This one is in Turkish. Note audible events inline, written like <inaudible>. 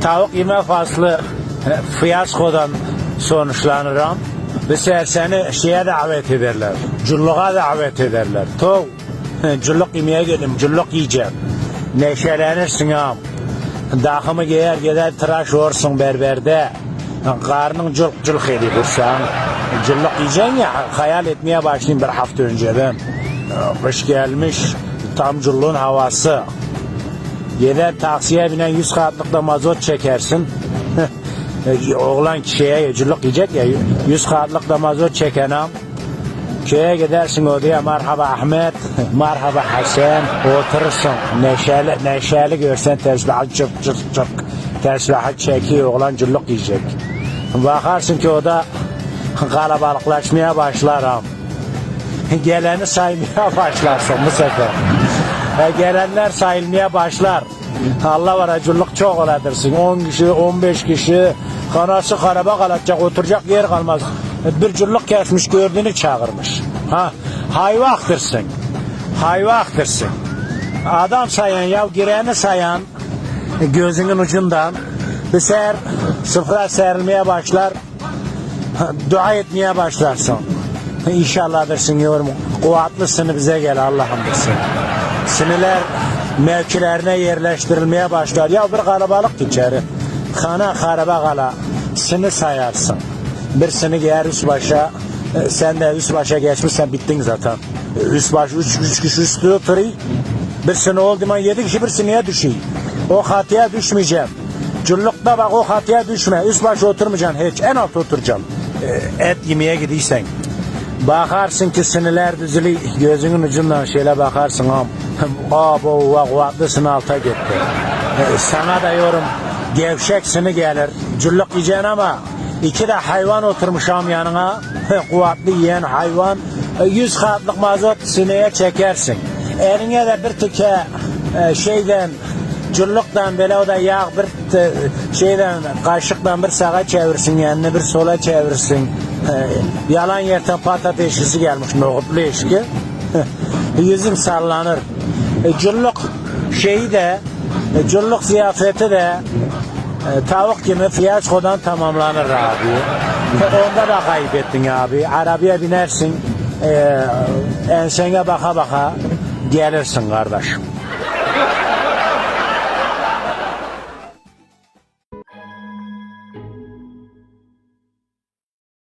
tavuk yeme faslı e, fiyaskodan sonuçlanıram. Sefer seni şeye davet ederler. Culluğa davet ederler. Tov, culluk yemeye geldim, culluk yiyeceğim. Neşelenirsin ağam. Dağımı giyer gider tıraş olursun berberde. Karnın culk culk edip dursan. Culluk yiyeceksin ya hayal etmeye başlayayım bir hafta önceden. Kış gelmiş tam culluğun havası. Gider taksiye binen 100 katlıkta mazot çekersin. <laughs> Oğlan şeye culluk yiyecek ya 100 katlıkta mazot çeken am. Köye gidersin odaya merhaba Ahmet, <laughs> merhaba Hasan, oturursun. Neşeli, neşeli görsen tesbihı çıp çıp çıp, tesbihı çekiyor, oğlan cüllük yiyecek. Bakarsın ki o da <laughs> kalabalıklaşmaya başlar am. Geleni saymaya başlarsın bu sefer. E, gelenler sayılmaya başlar. Allah var acılluk çok oladırsın. 10 kişi, 15 kişi kanası karaba kalacak, oturacak yer kalmaz. E, Bir cüllük kesmiş gördüğünü çağırmış. Ha, hayva aktırsın. Hayva aktırsın. Adam sayan ya gireni sayan e, gözünün ucundan bir sefer sıfıra serilmeye başlar. Dua etmeye başlarsın. İnşallah dersin yorum. Kuvvetlısını bize gel Allah'ım dersin. Sinirler mevkilerine yerleştirilmeye başlar. Ya bir kalabalık içeri. Kana karaba kala. Sini sayarsın. Bir sini giyer üst başa. E, Sen de üst başa geçmişsen bittin zaten. E, Üst baş, üç, üç kişi üstü oturuyor. Bir sene oldu mu yedi kişi bir sineye düşüyor. O hatıya düşmeyeceğim. Cullukta bak o hatıya düşme. Üst başa oturmayacaksın hiç. En alt oturacaksın. E, Et yemeye gidiysen. Bakarsın ki sinirler düzülü gözünün ucundan şöyle bakarsın am. Abo <laughs> va kuvvetlısın alta gitti. E, sana da yorum gevşek sini gelir. Culluk yiyeceksin ama iki de hayvan oturmuş am yanına. <laughs> Kuvvetli yiyen hayvan. E, Yüz katlık mazot sineye çekersin. Eline de bir tüke e, şeyden Culluktan böyle o da yağ bir şeyden kaşıktan bir sağa çevirsin yanını bir sola çevirsin. Yalan yerden patates işi gelmiş nohutlu eşki. Yüzün sallanır. E, culluk şeyi de e, ziyafeti de tavuk gibi fiyaskodan tamamlanır abi. Onda da kaybettin abi. Arabaya binersin e, ensene baka baka gelirsin kardeşim.